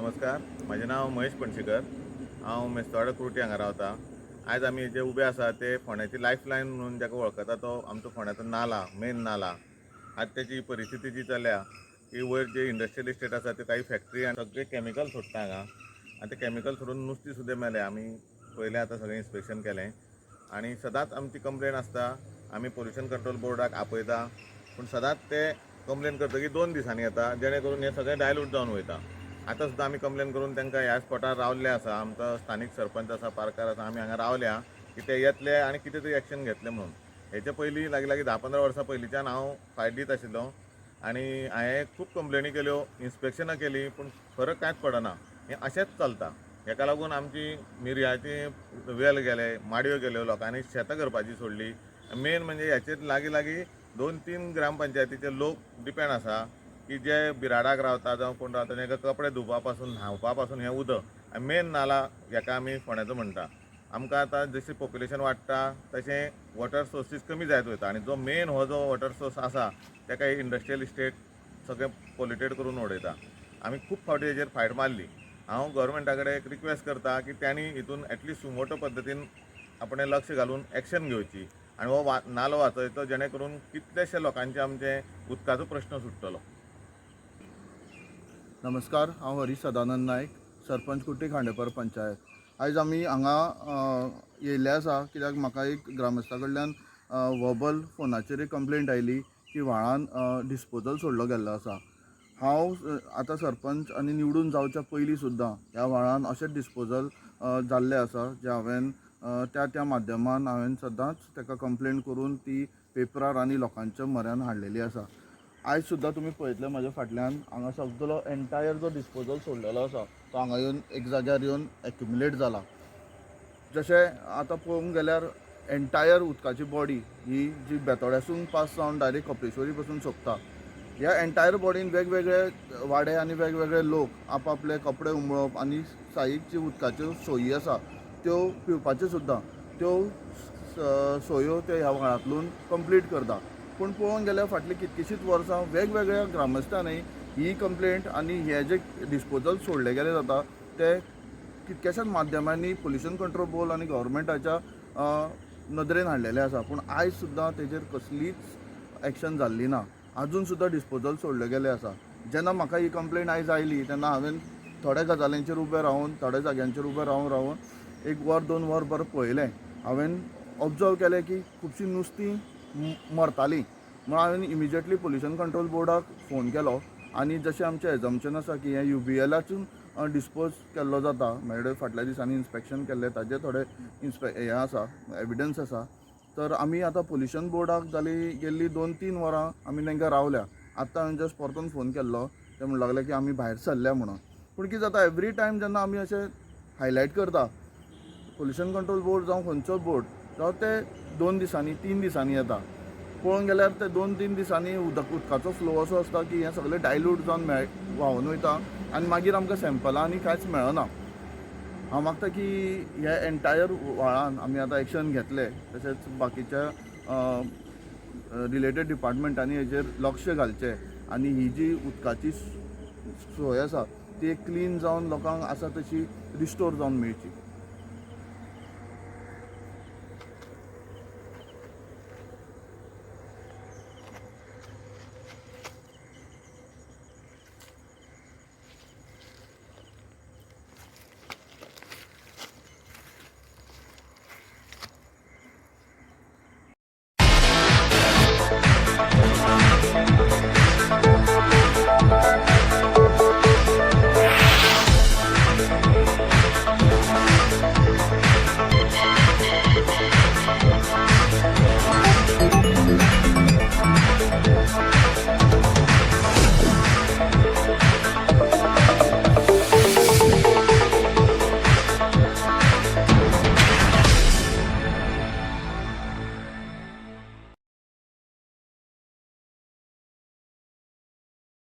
नांव महेश पणशीकर. हांव मेस्तवाडा कुर्टी हांगा रावतां. आयज आमी जे उबे आसा ते फोंड्याची लायफ लायन म्हणून जाका वळखता तो आमचो फोंड्याचो नाला मेन नाला. आतां तेची परिस्थिती जी चल्या की वयर जे इंडस्ट्रियल इस्टेट आसा ते काही फॅक्टरी आनी सगळे कॅमिकल सोडटा हांगा. आनी ते कॅमिकल सोडून नुस्तें सुद्दां मेलें आमी पयलें आतां सगळें इन्स्पेक्शन केलें. आनी सदांच आमची कंप्लेन आसता आमी पोल्युशन कंट्रोल बोर्डाक आपयता. पूण सदांच ते कंप्लेन करतकीर दोन दिसांनी येता जेणे करून हें सगळें डायल्यूट जावन वयता. आतां सुद्दां आमी कंप्लेन करून तांकां ह्या स्पॉटार रावल्ले आसा आमचो स्थानीक सरपंच आसा पारकार आसा आमी हांगा रावल्या की ते येतले आनी कितें तरी एक्शन घेतले म्हणून. हेचे पयलीं लागीं लागीं धा पंदरा वर्सां पयलींच्यान हांव फायट दीत आशिल्लो आनी हांवें खूब कंप्लेनी केल्यो इन्स्पेक्शनां केलीं पूण फरक कांयच पडना. हें अशेंच चलता. हेका लागून आमची मिरयाची वेल गेले माडयो गेल्यो लोकांनी शेतां करपाची सोडली. मेन म्हणजे हेचेर लागीं लागीं दोन तीन ग्रामपंचायतीचे लोक डिपेंड आसा की जे बिराडाक रावता जावं कोण रावता तांकां कपडे धुवपा पासून न्हांवपा पासून हें उदक आनी मेन नाला हेका आमी फोंड्याचो म्हणटा आमकां आतां जशें पॉप्युलेशन वाडटा तशें वॉटर सोर्सीस कमी जायत वयता. आनी जो मेन हो जो वॉटर सोर्स आसा तेका इंडस्ट्रियल इस्टेट सगळें पोल्युटेड करून उडयता आमी खूब फावटी हेजेर फायट मारली. हांव गव्हर्मेंटा कडेन एक रिक्वेस्ट करता की तांणी हितून एटलिस्ट सुमोटो पद्दतीन आपणें लक्ष घालून एक्शन घेवची. आनी हो वा नालो वाचयतो जेणे करून कितलेशे लोकांचे आमचे उदकाचो प्रश्न सुट्टलो नमस्कार हांव हरीश सदानंद नायक सरपंच कुट्टी खांडेपर पंचायत. आयज आमी हांगा येयल्ले आसा कित्याक म्हाका एक ग्रामस्था कडल्यान वबल फोनाचेर एक कंप्लेंट आयली की व्हाळान डिस्पोजल सोडलो गेल्लो आसा. हांव आतां सरपंच आनी निवडून जावच्या पयलीं सुद्दां ह्या व्हाळान अशेंच डिस्पोजल जाल्लें जाल्ले आसा जे हांवें त्या त्या माध्यमान हांवें सदांच ताका कंप्लेंट करून ती पेपरार आनी लोकांच्या म्हऱ्यान हाडलेली आसा. आयज सुद्दां तुमी पळयतले म्हज्या फाटल्यान. हांगा सगळो एन्टायर जो डिस्पोजल सोडलेलो आसा तो हांगा येवन एक जाग्यार येवन एक्युमुलेट जाला जशें आतां पळोवंक गेल्यार एन्टायर उदकाची बॉडी ही जी बेतोड्यासून पास जावन डायरेक्ट कपेश्वरी पासून सोंपता ह्या एन्टायर बॉडीन वेगवेगळे वाडे आनी वेगवेगळे लोक आपआपले कपडे उमळप आनी सायीक जी उदकाच्यो सोयी आसा त्यो पिवपाच्यो सुद्दां त्यो सोयो ते ह्या व्हाळांतून कंप्लीट करता. पूण पळोवंक गेल्यार फाटलीं कितकीशींच वर्सां वेगवेगळ्या ग्रामस्थांनी ही कंप्लेंट आनी हे जे डिस्पोजल सोडले गेले जाता ते कितक्याशाच माध्यमांनी पोल्युशन कंट्रोल बोर्ड आनी गव्हर्मेंटाच्या नदरेन हाडलेले आसा. पूण आयज सुद्दां तेजेर कसलीच एक्शन जाल्ली ना. आजून सुद्दां डिस्पोजल सोडले गेले आसा. जेन्ना म्हाका ही कंप्लेंट आयज आयली तेन्ना हांवें थोड्या गजालींचेर उबें रावून थोड्या जाग्यांचेर उबें रावून रावून एक वर दोन वर बरें पळयलें. हांवें ऑब्जर्व केलें की खुबशीं नुस्तीं मरतालीं. म्हणून हांवें इमिजिएटली पोल्युशन कंट्रोल बोर्डाक फोन केलो. आनी जशें आमचें एजम्पशन आसा की हें यू बी एलाचून डिस्पोज केल्लो जाता. म्हणजे फाटल्या दिसांनी इन्स्पेक्शन केल्लें ताजे थोडे इन्स्पे हें आसा एविडन्स आसा तर आमी आतां पोल्युशन बोर्डाक जाली गेल्ली दोन तीन वरां आमी तांकां रावल्या. आतां हांवें जस्ट परतून फोन केल्लो ते म्हणूं लागले की आमी भायर सरल्या म्हणून. पूण कितें जाता एवरी टायम जेन्ना आमी अशें हायलायट करता पोल्युशन कंट्रोल बोर्ड जावं खंयचो बोर्ड जावं ते दोन दिसांनी तीन दिसांनी येता. पळोवंक गेल्यार ते दोन तीन दिसांनी उदक उदकाचो फ्लो असो आसता की हें सगळें डायल्यूट जावन मेळ व्हांवून वयता. आनी मागीर आमकां सॅम्पलां आनी कांयच मेळना. हांव मागता की हे एन्टायर व्हाळान आमी आतां एक्शन घेतले. तशेंच बाकीच्या रिलेटेड डिपार्टमेंटांनी हेजेर लक्ष घालचें. आनी ही जी उदकाची सोय आसा ती क्लीन जावन लोकांक आसा तशी रिस्टोर जावन मेळची.